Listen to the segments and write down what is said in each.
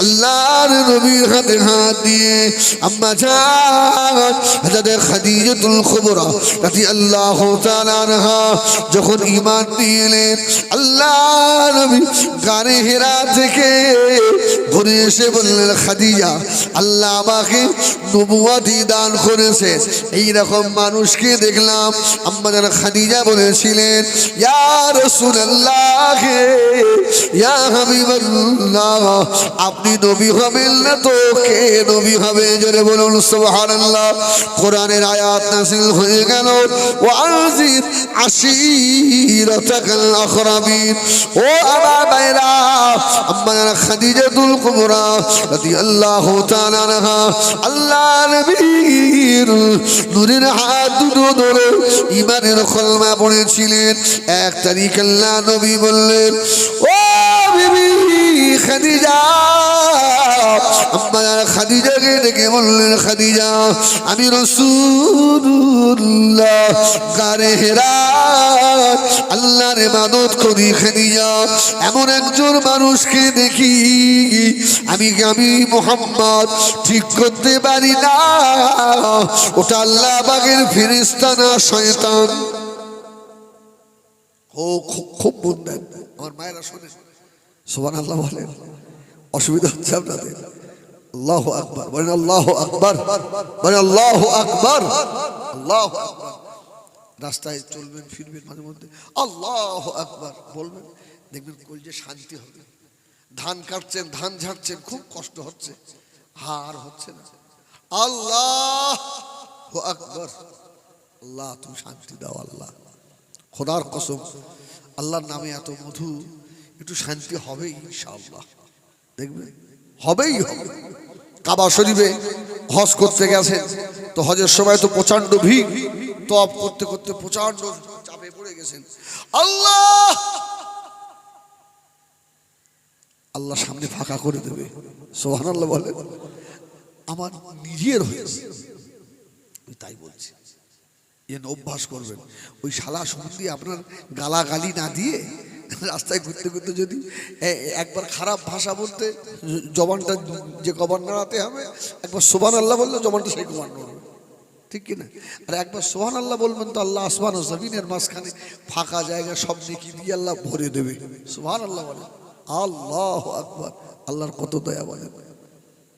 আল্লাহর নবীর হাতে হাত দিয়ে আম্মা খাদিজাতুল আনহা, যখন ঈমান আল্লাহ নবী থেকে ঘুরে এসে বললেন, খাদিজা, আল্লাহ আমাকে নবুয়াতি দান করেছে এই রকম মানুষকে দেখলাম আমাদের খাদিজা বলেছিলেন, ইয়া রাসূলুল্লাহ, ইয়া হাবিবাল্লাহ, আপনি নবী হবেন না তো কে নবী হবে? জোরে বলুন, সুবহানাল্লাহ। কোরআনের আয়াত নাযিল হয়ে গেল। ওয়াজির আশিরাতাকাল আখরাবিন। ও আমার ভাইরা আমাদের খাদিজাতুল কুবরা রাদিয়াল্লাহু তাআলা আনহা। আল্লাহ নবীর নূরের হাত দুটো ধরে ইমানের কলমা পড়েছিলেন। এক তারিখ আল্লাহ নবী বললেন, ও বললেন আমি রসুল্লাহ গারে করি এমন একজন মানুষকে দেখি, আমি আমি মোহাম্মদ? ঠিক করতে পারি না। ওটা আল্লাহ বাগের ফিরিস্তা না, শয়তান? ও খুব মন আমার মায়েরা শোনে সোবান আল্লাহ বলেন, অসুবিধা হচ্ছে আপনাদের। আল্লাহ আকবার, বলেন আল্লাহ আকবার, বলেন আল্লাহ আকবার, আল্লাহ রাস্তায় চলবেন, ফিরবেন মাঝে মধ্যে, আল্লাহ আকবার বলবেন, দেখবেন কলজে শান্তি হবে। ধান কাটছেন, ধান ঝাড়ছেন, খুব কষ্ট হচ্ছে হার হচ্ছে না। আল্লাহ আকবর। আল্লাহ, তুমি শান্তি দাও আল্লাহ। খোদার কসম, আল্লাহর নামে এত মধু একটু শান্তি হবেই ইনশাআল্লাহ। দেখবে? হবেই হবে। কাবা শরীফে হজ করতে গেছেন তো হজের সময় তো প্রচণ্ড ভিড় তপ করতে করতে প্রচণ্ড চাপে পড়ে গেছেন। আল্লাহ! আল্লাহ সামনে ফাঁকা করে দেবে। সোহান আল্লাহ বলে, আমার নিজের হয়েছে। তাই বলছি। এন অভ্যাস করবেন। ওই শালা সম্বন্ধে আপনার গালাগালি না দিয়ে রাস্তায় ঘুরতে ঘুরতে যদি একবার খারাপ ভাষা বলতে জবানটা যে কবার নাড়াতে হবে, একবার সোবান আল্লাহ বললে জবানটা সেই কবার নড়বে ঠিক কিনা? আর একবার সোহান আল্লাহ বলবেন তো আল্লাহ আসমান ও জমিনের মাঝখানে ফাঁকা জায়গা সব নেকি দিয়ে আল্লাহ ভরে দেবে। সোহান আল্লাহ বলে, আল্লাহ আকবার, আল্লাহর কত দয়া বলে।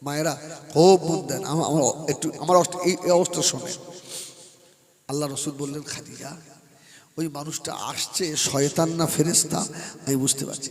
মায়েরা, খুব মন দেন। আমার একটু, আমার এই অবস্থা শোনে আল্লাহ রসুল বললেন, খাদিজা ওই মানুষটা আসছে শয়তান না ফেরেস্তা আমি বুঝতে পারছি।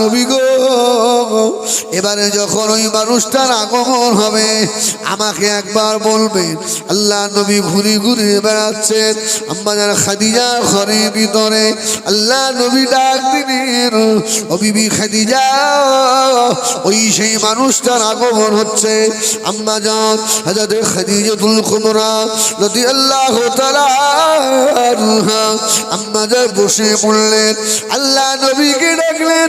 নবী গো। এবারে যখন ওই মানুষটার আগমন হবে, আমাকে একবার বলবেন, আল্লাহ নবী ঘুরে ঘুরে বেড়াচ্ছেন আমাদের খাদিজা ঘরের ভিতরে। আল্লাহ নবী ডাক দিলেন, ও বিবি খাদিজা, ওই সেই মানুষটার আগমন হচ্ছে। আম্মা যান হাজার খাদিজাতুল কুমরা যদি আল্লাহ আম্মা যান বসে পড়লেন। আল্লাহ নবীকে ডাকলেন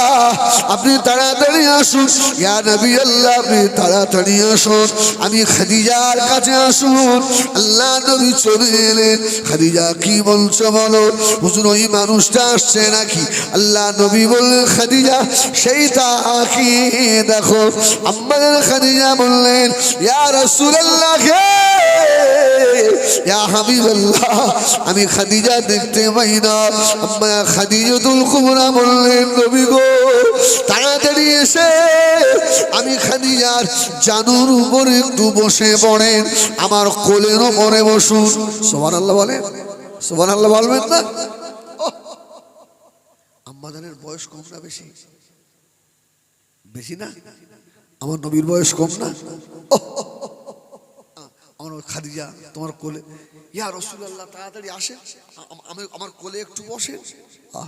আপনি তাড়াতাড়ি আসুন। ইয়া নবী আল্লাহ, আপনি তাড়াতাড়ি আসুন। আমি খাদিজার কাছে আসুন। আল্লাহ নবী চলে এলেন। খাদিজা, কি বলছো বলো? হুজুর, ওই মানুষটা আসছে নাকি? আল্লাহ নবী বললেন, খাদিজা সেই তাকে দেখো। আমাদের খাদিজা বললেন, ইয়া রাসূলুল্লাহ ইয়া আমি খাদিজা দেখতে পাই না। আম্মা খাদিজাতুল কুবরা বললেন, নবী জানুর উপরে একটু বসে পড়েন। আমার কোলের উপরে বসুন। সোমান আল্লাহ বলে সোমান আল্লাহ বলবেন না? ওহ! আম্মাজানের বয়স কম না বেশি? বেশি না? আমার নবীর বয়স কম না? আমার খাদিজা, তোমার কোলে। ইয়া রসুল্লাহ তাড়াতাড়ি আসে আমি, আমার কোলে একটু বসে আহ।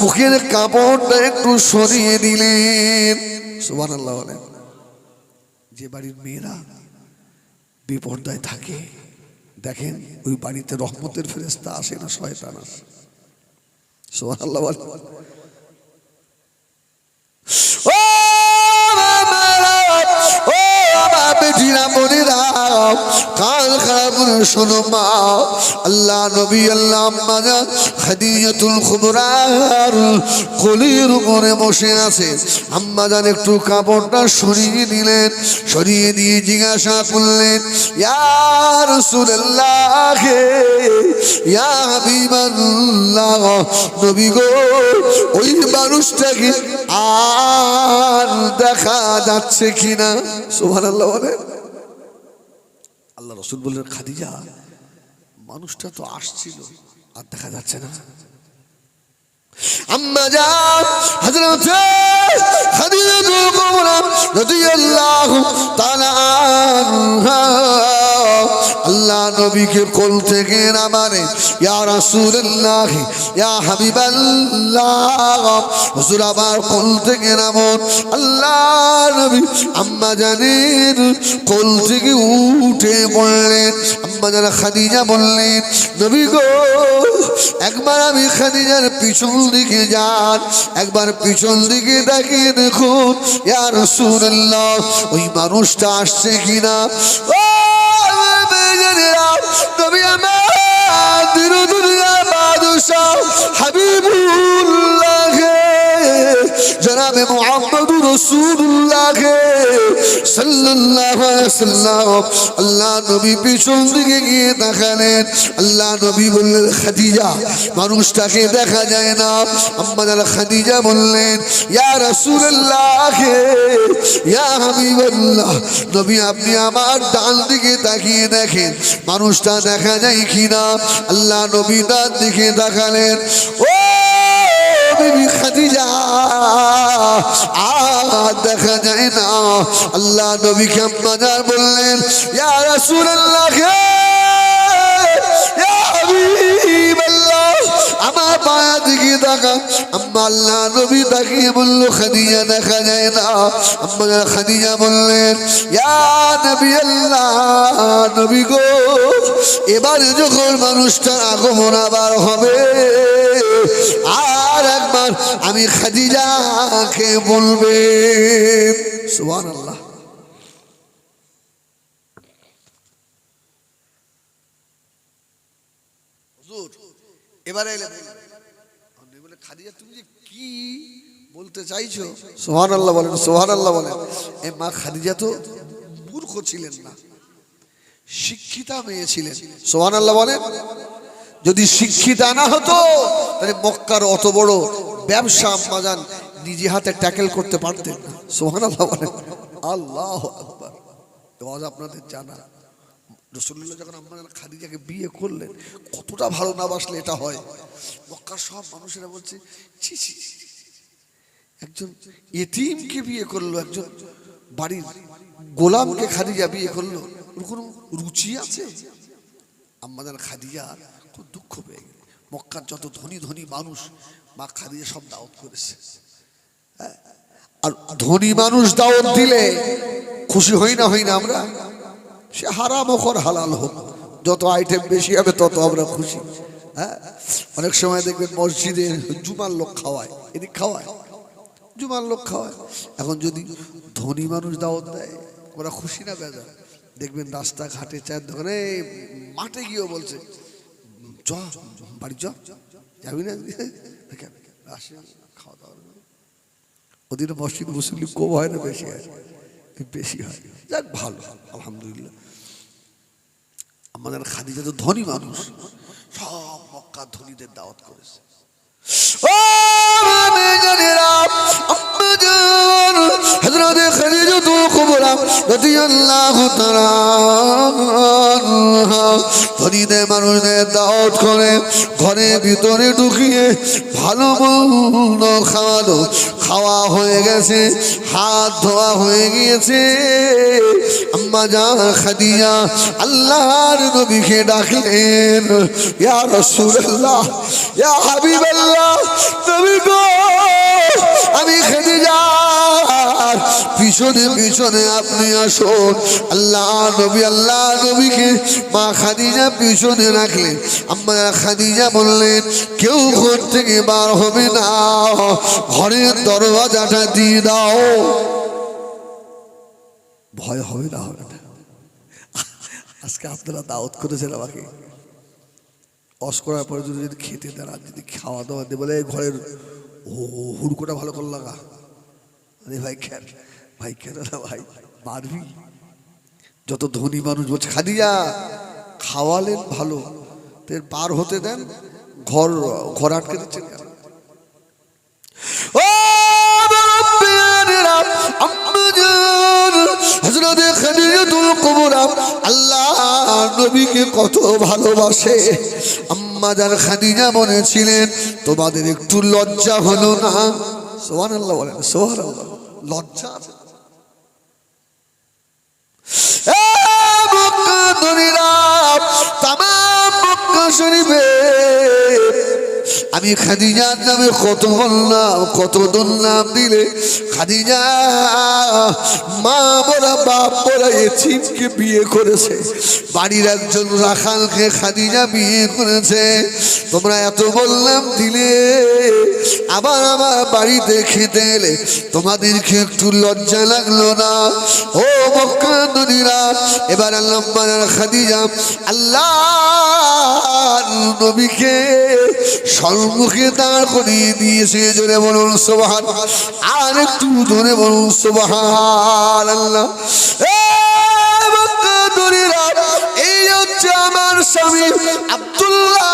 মুখের কাপড়টা একটু সরিয়ে দিলেন। যে বাড়ির মেয়েরা বিপর্দায় থাকে, দেখেন ওই বাড়িতে রহমতের ফেরেস্তা আসে না, শয়তান আসে। বলেন। ও কান খারাপ শোনো মা। আল্লাহ নবী, আল্লাহ কোলের উপরে বসে আছে। আম্মা একটু কাপড়টা সরিয়ে দিলেন সরিয়ে দিয়ে জিজ্ঞাসা করলেন, ইয়া রাসূলুল্লাহ, ইয়া নবী গো, ওই মানুষটাকে আর দেখা যাচ্ছে কিনা? সুবহানাল্লাহ বলেন। আল্লাহ রসুল বললেন খাদিজা মানুষটা তো আসছিল আর দেখা যাচ্ছে না। আম্মা যান হযরত তাআলা আল্লাহ নবীকে কোল থেকে নামানে ইয়া রাসূলুল্লাহ, ইয়া হাবিবাল্লাহ। হুজুর আবার কোল থেকে নামন আল্লাহ নবী আম্মা জানের কোল থেকে উঠে পড়লেন আম্মা জান খাদিজা বললেন, নবী গো, একবার আমি খাদিজার পিছন দিকে যান, একবার পিছন দিকে তাকিয়ে দেখুন, ইয়া রাসূলুল্লাহ, ওই মানুষটা আসছে কিনা? ও বেজনেরা নবী আমার দিনুদুনিয়া বাদশাহ হাবিবুল্লাহ জনাবে মুহাম্মদুর আল্লাহ নবী দিকে গিয়ে আল্লাহ নবী বললেন, খাদিজা, মানুষটাকে দেখা যায় না। আম্মা জান খাদিজা বললেন, ইয়া ইয়া নবী আপনি আমার ডান দিকে তাকিয়ে দেখেন, মানুষটা দেখা যায় কিনা? আল্লাহ নবী ডান দিকে দেখালেন ও বিবি খাদিজা দেখা যায় না। আল্লাহ নবীকে আম্মাজার বললেন, ইয়া রাসূলুল্লাহ ইয়া হাবিবাল্লাহ আমার পায়া দিকে তাকা আম্মা আল্লাহ নবী তাকিয়ে বলল, খাদিজা দেখা যায় না। আম্মা খাদিজা বললেন, ইয়া নবী আল্লাহ, নবী গো, এবারে যখন মানুষটার আগমন আবার হবে আমি খাদিজাকে বলবে। বলতে চাইছো? সোহান সোহান মা খাদিজা তো ছিলেন না, শিক্ষিতা মেয়ে ছিলেন। সোহান আল্লাহ যদি শিক্ষিতা না হতো, তাহলে মক্কার অত বড় ব্যবসা আম্মাজান নিজে হাতে ট্যাকেল করতে পারতেন সোহান আল্লাহ আল্লাহ আকবার। আপনাদের জানা রসুল্লাহ যখন আম্মাজান খাদিজাকে বিয়ে করলেন, কতটা ভালো না বাসলে এটা হয়? মক্কার সব মানুষেরা বলছে, ছি ছি। একজন এতিমকে বিয়ে করল, একজন বাড়ির গোলামকে খাদিজা বিয়ে করল। ওর কোনো রুচি আছে? আম্মাজান খাদিজা খুব দুঃখ পেয়ে গেল মক্কার যত ধনী ধনী মানুষ মা খাদিজা সব দাওয়াত করেছে। হ্যাঁ? আর ধনী মানুষ দাওয়াত দিলে খুশি হই না হই না আমরা? সে হারাম হোক হালাল হোক, যত আইটেম বেশি হবে তত আমরা খুশি। হ্যাঁ? অনেক সময় দেখবেন মসজিদে জুমার লোক খাওয়ায়, এদিক খাওয়ায়, জুমার লোক খাওয়ায়। এখন যদি ধনী মানুষ দাওয়াত দেয়, ওরা খুশি না বেজা দেখবেন রাস্তাঘাটে চায়ের দোকানে মাঠে গিয়েও বলছে, চ, বাড়ি চ, যাবি না? আসে খাওয়া দাওয়া হবে। মসজিদ মুসলিম কম হয় না বেশি আছে বেশি হয়। যাক ভালো আলহামদুলিল্লাহ। আমাদের খাদিজা তো ধনী মানুষ। সব মক্কা ধনীদের দাওয়াত করেছে। ও আমি জানি না, আম্মা জান, তাআলা মানুষদের দাওয়াত করে ঘরের ভিতরে ঢুকিয়ে ভালো মন্দ খাওয়ালো। খাওয়া হয়ে গেছে, হাত ধোয়া হয়ে গিয়েছে। আম্মা জান খাদিজা, আল্লাহর নবীকে ডাকলেন, ইয়া রাসূলুল্লাহ, ইয়া হাবিবাল্লাহ নবী গো আমি খাদিজা পিছনে পিছনে আপনি আসুন। আল্লাহ নবী, আল্লাহ নবীকে মা খাদিজা পিছনে রাখলেন আম্মা খাদিজা বললেন, কেউ ঘর থেকে বার হবে না। ঘরের দরওয়াজাটা দিয়ে দাও। ভয় হবে না হবে না আজকে আপনারা দাওয়াত করেছেন আমাকে। অস করার পরে যদি যদি খেতে দেন, আর যদি খাওয়া দাওয়া দিয়ে বলে ঘরের ও হুড়কোটা ভালো করে লাগা আরে ভাই খ্যার, ভাই কেন ভাই, মারবি। যত ধনী মানুষ বলছে খাদিয়া খাওয়ালেন ভালো পার হতে দেন, ঘর ঘর আটকে দিচ্ছেন কেন? হযরতে খাদিজাতুল কুবরা, আল্লাহ নবীকে কত ভালোবাসে। আম্মাজান খাদিজা বলেছিলেন তোমাদের একটু লজ্জা হলো না? সোহান আল্লাহ বলেন সোহান আল্লাহ লজ্জা আছে এ মক্কা ধনীরা, তামাম মক্কা শরীফে আমি খাদিজার নামে কত বললাম, কত দোলনাম দিলে। খাদিজা, মা বলা, বাপ বলা এথিমকে বিয়ে করেছে। বাড়ির একজন রাখালকে খাদিজা বিয়ে করেছে। তোমরা এত বললাম দিলে, আবার আমার বাড়িতে খেতে এলে তোমাদেরকে একটু লজ্জা লাগল না? ও মক্কা নদীরা, এবার আল্লাহ খাদিজা, আল্লাহ নবীকে সম্মুখে দাঁড় করিয়ে দিয়েছে জোরে বলুন, সোবাহান। আর একটু জোরে বলুন, সোবাহান আল্লাহ। এই হচ্ছে আমার স্বামী আব্দুল্লাহ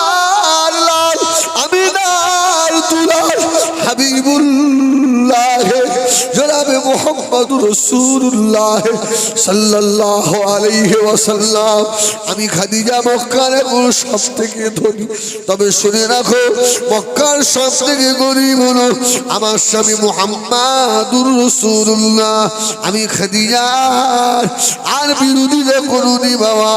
আমি হাবিবুল্লাহ জনাবে মোহাম্মদ রসুল্লাহ সাল্লাল্লাহ আলাইহি ওয়াসাল্লাম। আমি খাদিজা মক্কার এখন সব থেকে ধনী। তবে শুনে রাখো, মক্কার সব থেকে গরিব হলো আমার স্বামী মোহাম্মদুর রসুল্লাহ আমি খাদিজার আর বিরোধীরা কোনো নি বাবা।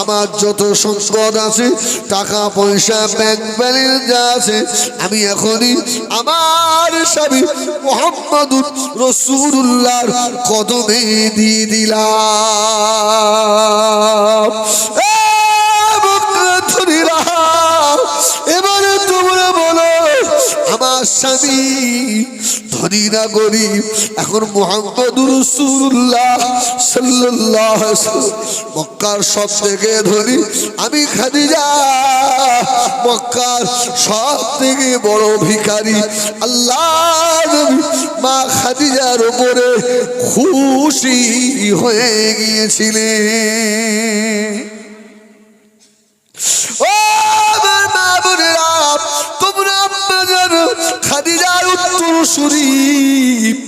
আমার যত সম্পদ আছে, টাকা, পয়সা ব্যাংক ব্যালেন্স যা আছে, আমি এখনই আমার স্বামী মোহাম্মদুর রসুল্লাহর কদমে দিয়ে দিলাম। এবারে তোমরা বলো আমার স্বামী ধনী না গরিব, এখন মোহাম্মদ রসুল্লাহ সাল্লাহ মক্কার সব থেকে ধনী, আমি খাদিজা। মক্কার সব থেকে বড় ভিখারি। আল্লাহ মা খাদিজার উপরে খুশি হয়ে গিয়েছিলেন। শরীফ।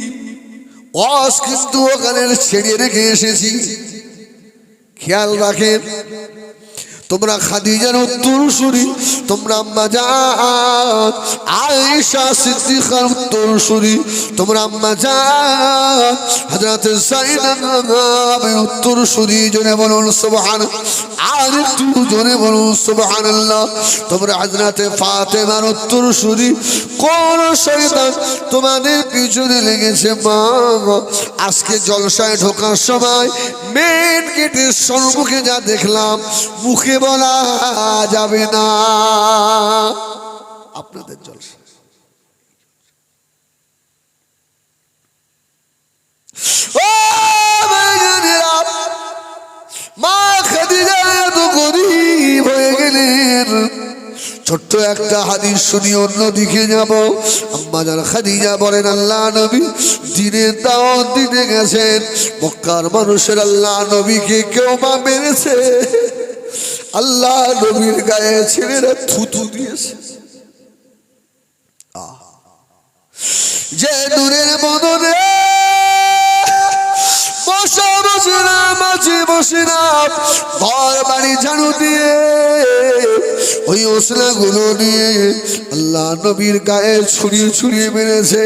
অস কিন্তু ওখানে ছেড়ে রেখে এসেছি। খেয়াল রাখেন তোমরা খাদিজার উত্তর শুনি তোমরা আম্মা যান আয়েশা সিদ্দিকার উত্তর শুনি তোমরা আম্মা যান হযরত উত্তর শুনি জনে বলুন সুবহান, আর একটু জনে বলুন সুবহানাল্লাহ, তোমরা হযরত ফাতেমার উত্তর শুনি কোন শয়তান তোমাদের পিছনে লেগেছে মা, আজকে জলসায় ঢোকার সময় মেন গেটের সম্মুখে যা দেখলাম, মুখে বলা যাবে না। আপনাদের জলসা ছোট্ট একটা হাদিস শুনি অন্যদিকে যাব। আম্মা যান খাদিজা বলেন, আল্লাহ নবী দিনের দাওয়াত দিতে গেছেন। মক্কার মানুষের আল্লাহ নবীকে কেউ বা মেরেছে? আল্লাহ নবীর গায়ে ছেলেরা থুতু দিয়েছে। যে দূরের মদনে বসা ঘর বাড়ি দিয়ে, ওই গুলো নিয়ে আল্লাহ নবীর ছুড়িয়ে মেরেছে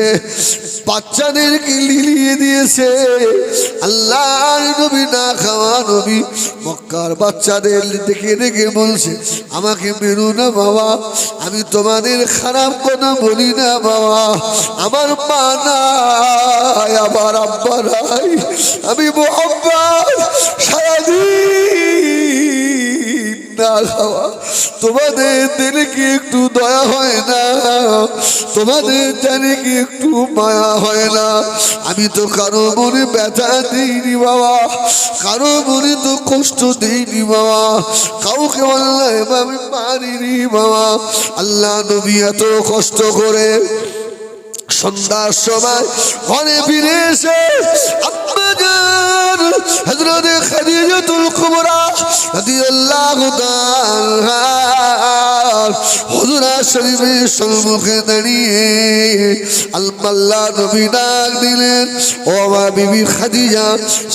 বাচ্চাদেরকে লিলিয়ে দিয়েছে? আল্লাহ নবী না খাওয়া নবী, মক্কার বাচ্চাদের দেখে দেখে বলছে, আমাকে মেরু না বাবা, আমি তোমাদের খারাপ কথা বলি না বাবা। আমার মা নাই, আমার আব্বা নাই, আমি সারাদিন না খাওয়া। তোমাদের দিলে কি একটু দয়া হয় না? তোমাদের জানে কি একটু মায়া হয় না? আমি তো কারও মনে ব্যথা দিইনি বাবা। কারও মনে তো কষ্ট দিইনি বাবা। কাউকে বললাম আমি মারিনি বাবা। আল্লাহ নবী এত কষ্ট করে সন্ধ্যার সময় ঘরে ফিরে এসে সম্মুখে দাঁড়িয়ে আল্লাহ নবী ডাক দিলেন বিবি খাদিজা,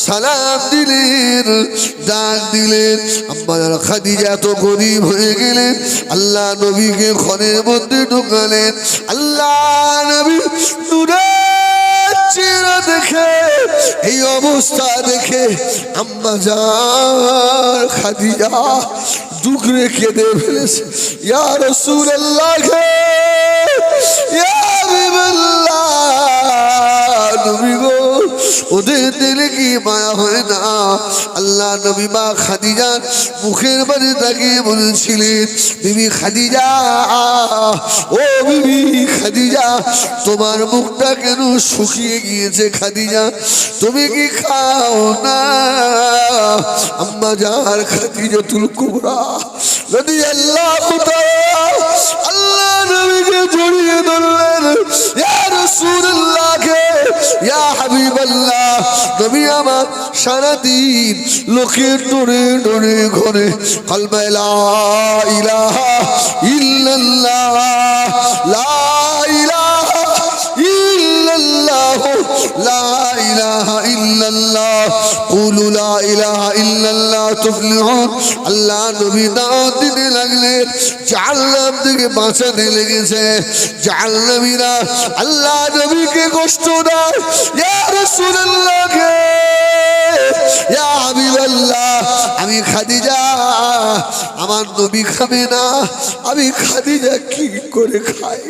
সালাম দিলেন, ডাক দিলেন। খাদিজা তো গরিব হয়ে গেলেন, আল্লাহ নবীকে ঘরের মধ্যে ঢুকালেন। আল্লাহ নবী দেখে এই অবস্থা দেখে আম্মা যার খাদিজা দুগরে কেঁদে ফেলেছে। ইয়া রাসূলুল্লাহ ইয়া গো। ওদের দিলে কি মায়া হয় না? আল্লাহ নবী মা খাদিজা মুখের বাড়ি তাকিয়ে বলেছিলেন, বিবি খাদিজা, ও বিবি খাদিজা, তোমার মুখটা কেন শুকিয়ে গিয়েছে খাদিজা? তুমি কি খাও না? আম্মা যার খাদিজা তুল কুবরা যদি আল্লাহ আল্লাহ নবীকে জড়িয়ে ধরলেন, ইয়া রাসূলুল্লাহকে ইয়া হাবিবাল্লাহ নবী আমার সারাদিন লোকের ডোরে ডোরে ঘরে কালবেলা লা কুলু লা ইলাহা ইল্লাল্লাহ তুফলিহুন। আল্লাহ নবী দাওয়াত দিতে লাগলেন জাহান্নাম থেকে বাঁচাতে লেগেছে। জাহান্নামীরা আল্লাহ নবীকে কষ্ট দেয়। ইয়া রাসূলুল্লাহকে, ইয়া হাবিবাল্লাহ, আমি খাদিজা, আমার নবী খাবে না, আমি খাদিজা কি করে খাই?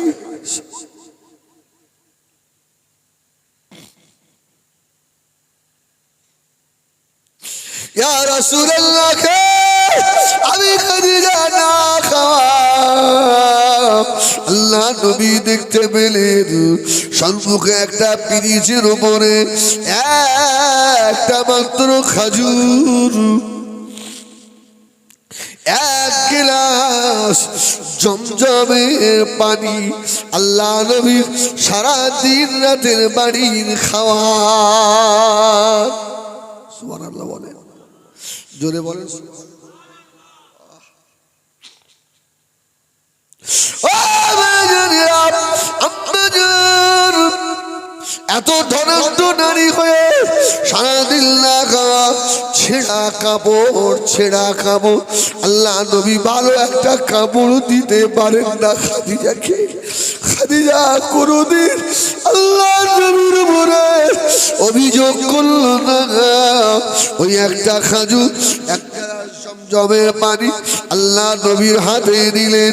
আমি আল্লাহ নবী দেখতে পেলেন। একটা মাত্র খাজুর। এক গিলাস জমজমের পানি আল্লাহ নবীর সারা দিন রাতের বাড়ির খাওয়া। বলেন। জোরে বলেন। এত ধনাঢ্য নারী হয়ে সারাদিন না খাওয়া, ছেঁড়া কাপড় ছেঁড়া কাপড় আল্লাহ নবী ভালো একটা কাপড় দিতে পারেন না খাদিজাকে। খাদিজা কোনোদিন আল্লাহ নবীর উপরে অভিযোগ করল না। ওই একটা খাজু, একটা জমের পানি আল্লাহ নবীর হাতে দিলেন।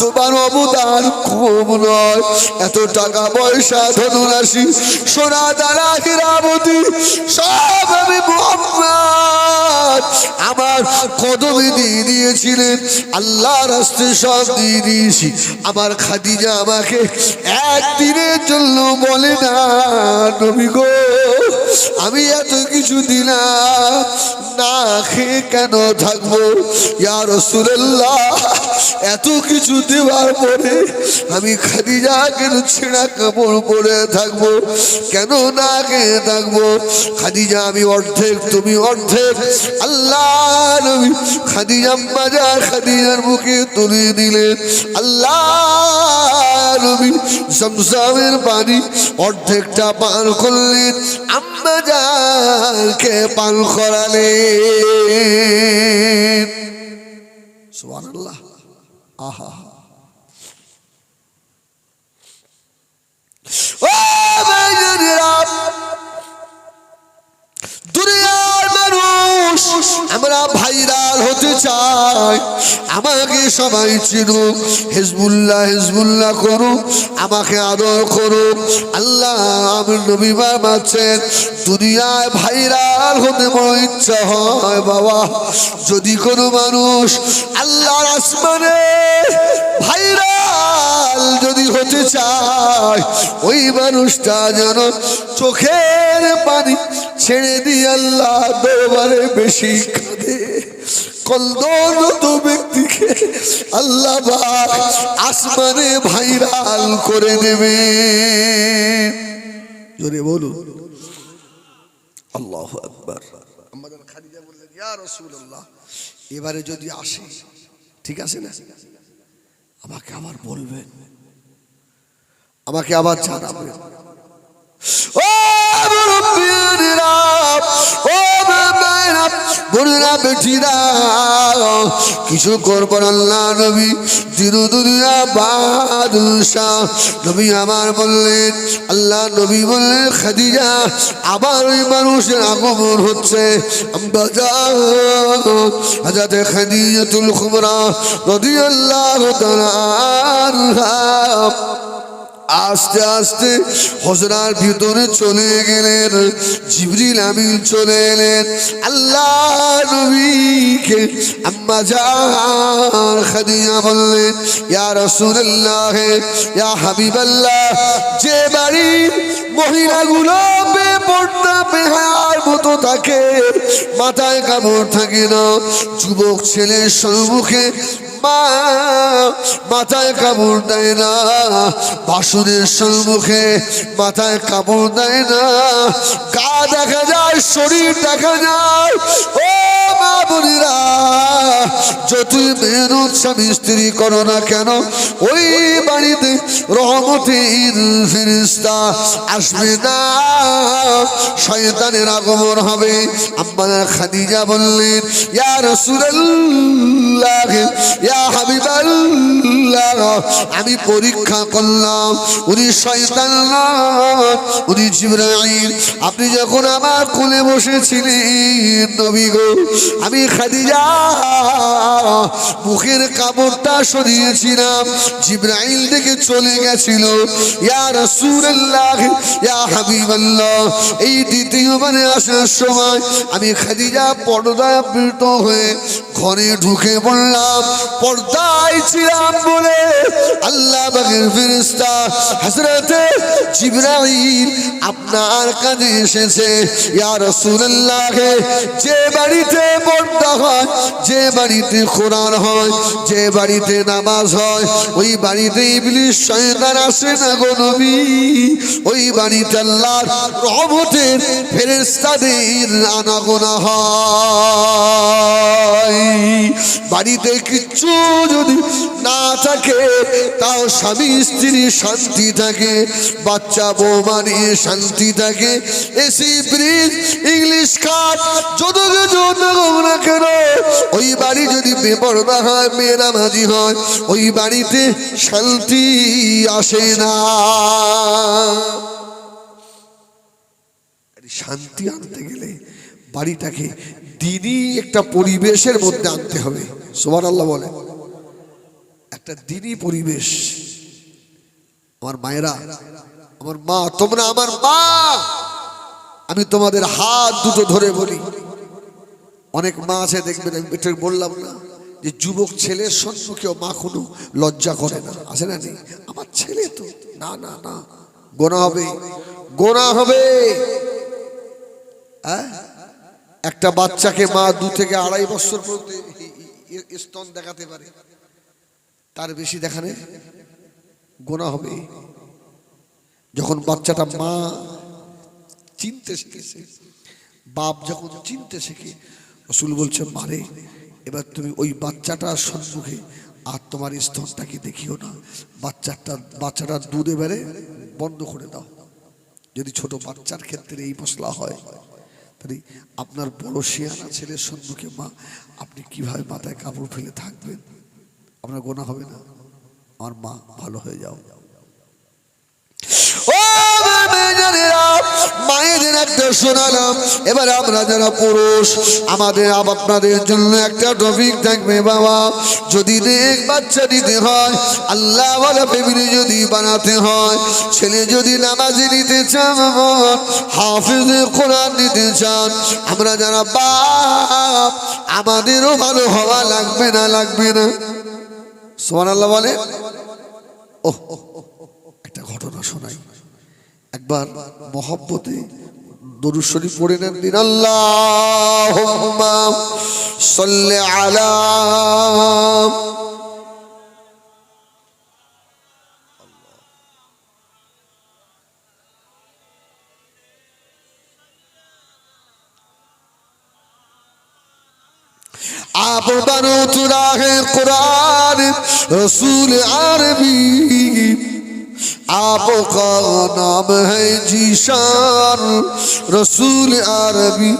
তোমার অবদান নয়। এত টাকা পয়সা ধনুরাশি, সোনা সব আমি আমার কদমে দিয়ে দিয়েছিলেন আল্লাহ রাস্তে সব দিয়ে দিয়েছি। আমার খাদিজা আমাকে একদিনের জন্য বলে না, নবী গো, আমি এত কিছু দিলাম। না খেয়ে কেন থাকব ইয়া রাসূলুল্লাহ। এত কিছু দেওয়ার পরে আমি খাদিজা কেন ছেঁড়া কাপড় পরে থাকব। কেন না খেয়ে থাকব? খাদিজা, আমি অর্ধেক, তুমি অর্ধেক। আল্লাহ নবী খাদিজা বাজার খাদিজার মুখে তুলে দিলেন আল্লাহ নবী জমজমের পানি অর্ধেকটা পান করলেন। আম্মা জানকে পান করালেন। সুবহানাল্লাহ। আহা। ও আমরা ভাইরাল হতে চাই। আমাকে সবাই চিনুক, হেজবুল্লাহ হেজবুল্লাহ করুক, আমাকে আদর করুক। আল্লাহ আমার নবী বাচ্চেন দুনিয়ায় ভাইরাল হতে বড় ইচ্ছা হয়, বাবা। যদি কোনো মানুষ আল্লাহর আসমানে ভাইরাল যদি হতে চায়, ওই মানুষটা যেন চোখের পানি ছেড়ে দিয়ে আল্লাহ দরবারে বেশি কাঁদে। কলদনত ব্যক্তিকে আল্লাহ আসমানে ভাইরাল করে দেবে। জোরে বলুন। আল্লাহ আকবার। আমাদের খাদিজা বললেন ইয়া রাসূলুল্লাহ, এবারে যদি আসে, ঠিক আছে না? আমাকে আবার বলবেন। আমাকে আবার জানাবেন। কিছু করবেন আল্লাহ নবী। বাদশাহ, নবী আমার বললেন, আল্লাহ নবী বললেন, খাদিজা, আবার ওই মানুষের আগমন হচ্ছে। খাদিজাতুল খুবরা রাদিয়াল্লাহু তাআলা আনহা। আস্তে আস্তে হজরার ভিতরে চলে গেলেন, জিবরিল আমিন চলে এলেন। আল্লাহ নবীকে আম্মা জান খাদিজা বললেন, ইয়া রাসূলুল্লাহ, ইয়া হাবিবাল্লাহ, যে বাড়ি মহিলাগুলো বেপর্দা বেহার মতো থাকে, মাথায় কাপড় থাকে না, যুবক ছেলের সম্মুখে মা, মাথায় কাপড় দেয় না। বাসুরের সম্মুখে মাথায় কাপড় দেয় না। গা দেখা যায়, শরীর দেখা যায়। ও মা যতই মেহনত স্বামী স্ত্রী করো না কেন, ওই বাড়িতে রহমতের ফিরিস্তা আসবে না। শয়তানের আগমন হবে। আম্মা খাদিজা বললেন, ইয়া রাসূলুল্লাহ, ইয়া হাবিবাল্লাহ, আমি পরীক্ষা করলাম, উনি শয়তান নয় উনি জিবরাইল। আপনি যখন আমার কোলে বসেছিলেন নবী গো আমি খাদিজা, মুখের কাপড়টা সরিয়েছিলাম, জিব্রাইল থেকে চলে গেছিল। ইয়া রাসূলুল্লাহ, ইয়া এই দ্বিতীয়বারে আসার সময় আমি খাদিজা পর্দায় আবৃত হয়ে ঘরে ঢুকে পড়লাম। পর্দায় ছিলাম বলে আল্লাহ বাগের ফেরেশতা জিব্রাইল আপনার কাছে এসেছে। ইয়া রাসূলুল্লাহ, যে বাড়িতে পর্দা হয়, যে বাড়িতে কোরআন হয়, যে বাড়িতে নামাজ হয়, ওই বাড়িতে ইবলিশ শয়তান আসে না গো নবী। ওই বাড়িতে আল্লাহর রহমতের ফেরেশতাদের আনাগোনা হয়। বাড়িতে কিচ্ছু যদি না থাকে, তাও স্বামী স্ত্রী শান্তি থাকে, বাচ্চা, বৌমা নিয়ে শান্তি থাকে। এসি ব্রিজ ইংলিশ কাঠ যত কিছু না কেন? ওই বাড়ি যদি বেপরদা হয়, মেয়েরা মাঝি হয়, ওই বাড়িতে শান্তি আসে না। শান্তি আনতে গেলে বাড়িটাকে দিনই একটা পরিবেশের মধ্যে আনতে হবে। সোমান আল্লাহ বলে। একটা দিনই পরিবেশ। আমার মায়েরা, আমার মা, তোমরা আমার মা। আমি তোমাদের হাত দুটো ধরে বলি। অনেক মা আছে, দেখবেন আমি বললাম না, যে যুবক ছেলের সম্মুখেও মা কোনো লজ্জা করে না। আছে না নেই? আমার ছেলে তো। না না না। গোনা হবে। গোনা হবে। হ্যাঁ? একটা বাচ্চাকে মা দু থেকে আড়াই বছর পর্যন্ত স্তন দেখাতে পারে। তার বেশি দেখানে গোনা হবে। যখন বাচ্চাটা মা চিনতে শিখেছে, বাপ যখন চিনতে শেখে রসুল বলছে, মারে, এবার তুমি ওই বাচ্চাটার সম্মুখে আর তোমার স্তনটাকে দেখিও না। বাচ্চাটা বাচ্চাটা দুধে বেড়ে বন্ধ করে দাও। যদি ছোট বাচ্চার ক্ষেত্রে এই মশলা হয়, তাহলে আপনার বড় শিয়ানা ছেলের সম্মুখে, মা, আপনি কীভাবে মাথায় কাপড় ফেলে থাকবেন? আপনার গোনা হবে না। আমার মা, ভালো হয়ে যাও ও মেয়েজানেরা, মায়েদের একটা শোনালাম। এবার আমরা যারা পুরুষ, আমাদের আপনাদের জন্য একটা টপিক থাকবে বাবা। যদি দেখ বাচ্চা দিতে হয়, আল্লাহ ফ্যামিলি যদি বানাতে হয়, ছেলে যদি নামাজি নিতে চান হাফিজ কোরআন নিতে চান, আমরা যারা বাপ, আমাদেরও ভালো হওয়া লাগবে না লাগবে না। সোমান আল্লাহ বলে ও একটা ঘটনা শোনাই। একবার মহব্বতে দরুশরী পড়ে নেন দিন আল্লাহ সল্লে আলা آپ بنو تراہ قرآن رسول आपका नाम है जीशान रसूल अरबी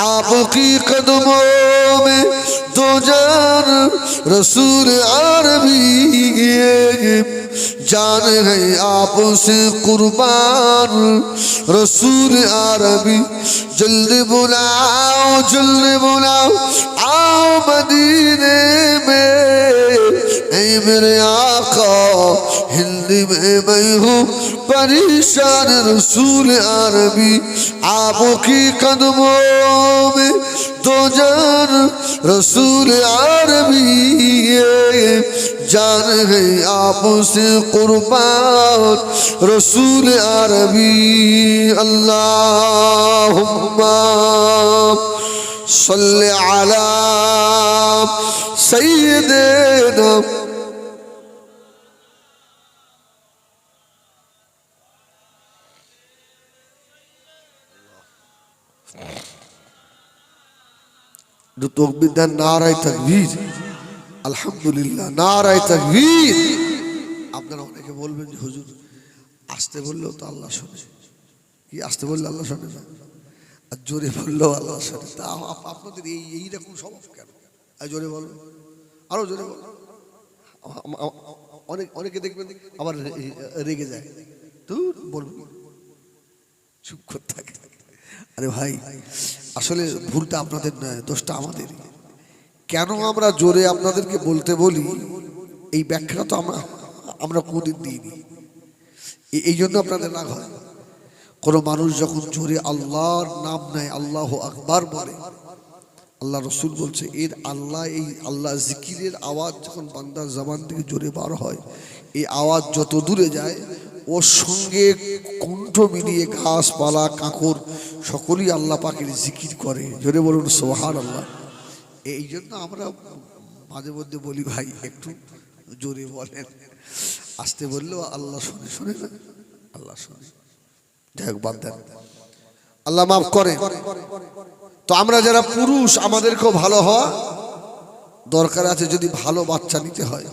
आपकी कदमों में दो जान रसूल अरबी जान है आपसे कुर्बान रसूल अरबी जल्द बुलाओ जल्द बुलाओ आओ मदीने में ऐ मेरे आका हिंद में मैं हूँ परेशान रसूल अरबी आपकी कदमों में दो जान रसूल अरबी যার আপসে কুরবান রসুল আরবি আল্লাহ صل على سيدنا তকবিদার নারায় তকবীর। আলহামদুলিল্লাহ, নারায় তকবীর। আপনারা অনেকে বলবেন যে, হুজুর, আসতে বললেও তো আল্লাহ শোনে। কি আসতে বললে আল্লাহ শোনে না? আর জোরে বললেও আল্লাহ শোনে। তা আপনাদের এই এইরকম স্বভাব কেন? আর জোরে বলো আরও জোরে বলো অনেক, অনেকে দেখবেন আবার রেগে যায়। তুই বলব চুপ করতে থাকে। আরে ভাই, আসলে ভুলটা আপনাদের নয়, দোষটা আমাদের কেন আমরা জোরে আপনাদেরকে বলতে বলি? এই ব্যাখ্যাটা তো আমরা আমরা কোনদিন দিইনি। এই জন্য আপনাদের রাগ হয়। কোনো মানুষ যখন জোরে আল্লাহর নাম নেয়, আল্লাহ আকবার বলে, আল্লাহ রসুল বলছে, এর আল্লাহ, এই আল্লাহ জিকিরের আওয়াজ যখন বান্দার জামান থেকে জোরে বার হয়, এই আওয়াজ যত দূরে যায়, ওর সঙ্গে কণ্ঠ মিলিয়ে গাছপালা কাঁকর, সকলেই আল্লাহ পাকের জিকির করে। জোরে বলুন সোহার আল্লাহ এই জন্য আমরা মাঝে মধ্যে বলি, ভাই, একটু জোরে বলেন। আসতে বললেও আল্লাহ শোনে শোনে আল্লাহ শোনে। যাই হোক, বাদ দেন। আল্লাহ মাফ করে তো আমরা যারা পুরুষ, আমাদেরকেও ভালো হওয়া দরকার আছে, যদি ভালো বাচ্চা নিতে হয়।